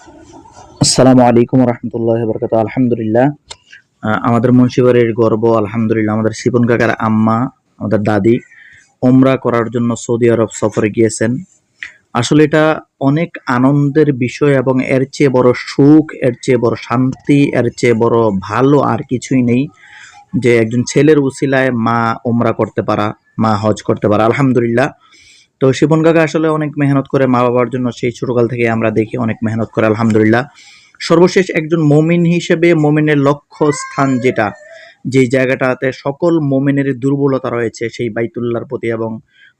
আসসালামু আলাইকুম রহমতুল্লাহ বরকাত আলহামদুলিল্লাহ। আমাদের মুন্সিবাড়ির গর্ব, আলহামদুলিল্লাহ, আমাদের শিপন কাকার আম্মা, আমাদের দাদি ওমরা করার জন্য সৌদি আরব সফরে গিয়েছেন। আসলে এটা অনেক আনন্দের বিষয় এবং এর চেয়ে বড় সুখ, এর চেয়ে বড় শান্তি, এর চেয়ে বড় ভালো আর কিছুই নেই যে একজন ছেলের উসিলায় মা ওমরা করতে পারা, মা হজ করতে পারা। আলহামদুলিল্লাহ তো শিপন কাকা আসলে অনেক মেহনত করে মা বাবার জন্য সেই ছোটকাল থেকে আমরা দেখি অনেক মেহনত করে, আলহামদুলিল্লাহ। সর্বশেষ একজন মমিন হিসেবে মমিনের লক্ষ্য স্থান যেটা যেই জায়গাটাতে সকল মমিনের দুর্বলতা রয়েছে, সেই বাইতুল্লাহর প্রতি এবং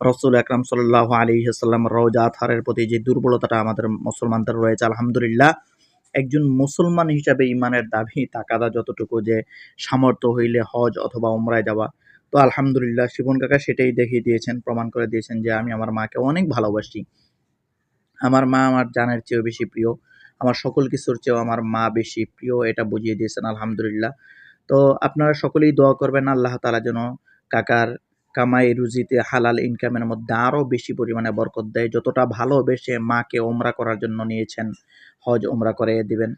রসুল আকরাম সাল্লাহ আলী সাল্লাম রওজা আথারের প্রতি যে দুর্বলতাটা আমাদের মুসলমানদের রয়েছে, আলহামদুলিল্লাহ। একজন মুসলমান হিসাবে ইমানের দাবি তাকাদা যতটুকু যে সামর্থ্য হইলে হজ অথবা উমরায় যাওয়া তো আলহামদুলিল্লাহ শিবন কাকা সেটাই দেখিয়ে দিয়েছেন, প্রমাণ করে দিয়েছেন যে আমি আমার মাকে অনেক ভালোবাসি। আমার মা আমার জানের চেয়েও বেশি প্রিয়, আমার সকল কিছুর চেয়েও আমার মা বেশি প্রিয়, এটা বুঝিয়ে দিয়েছেন আলহামদুলিল্লাহ। তো আপনারা সকলেই দোয়া করবেন আল্লাহ তালা যেন কাকার কামাই রুজিতে হালাল ইনকামের মধ্যে আরও বেশি পরিমাণে বরকত দেয়, যতটা ভালোবেসে মাকে ওমরা করার জন্য নিয়েছেন, হজ ওমরা করে দিবেন।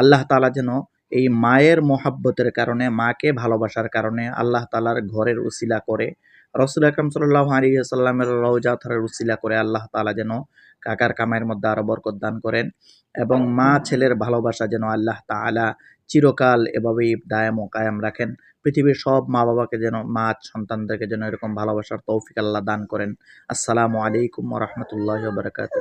আল্লাহ তালা যেন এই মায়ের মোহাব্বতের কারণে, মাকে ভালোবাসার কারণে আল্লাহ তালার ঘরের উসিলা করে, রসুল আকরম সাল্লাহ আলী সাল্লামের উসিলা করে আল্লাহ তালা যেন কাকার কামাইয়ের মধ্যে আরও বরকত দান করেন এবং মা ছেলের ভালোবাসা যেন আল্লাহ তাআলা চিরকাল এভাবেই দায়াম ও কায়াম রাখেন। পৃথিবীর সব মা বাবাকে যেন, মা সন্তানদেরকে যেন এরকম ভালোবাসার তৌফিক আল্লাহ দান করেন। আসসালামু আলাইকুম রহমতুল্লাহ বারকাত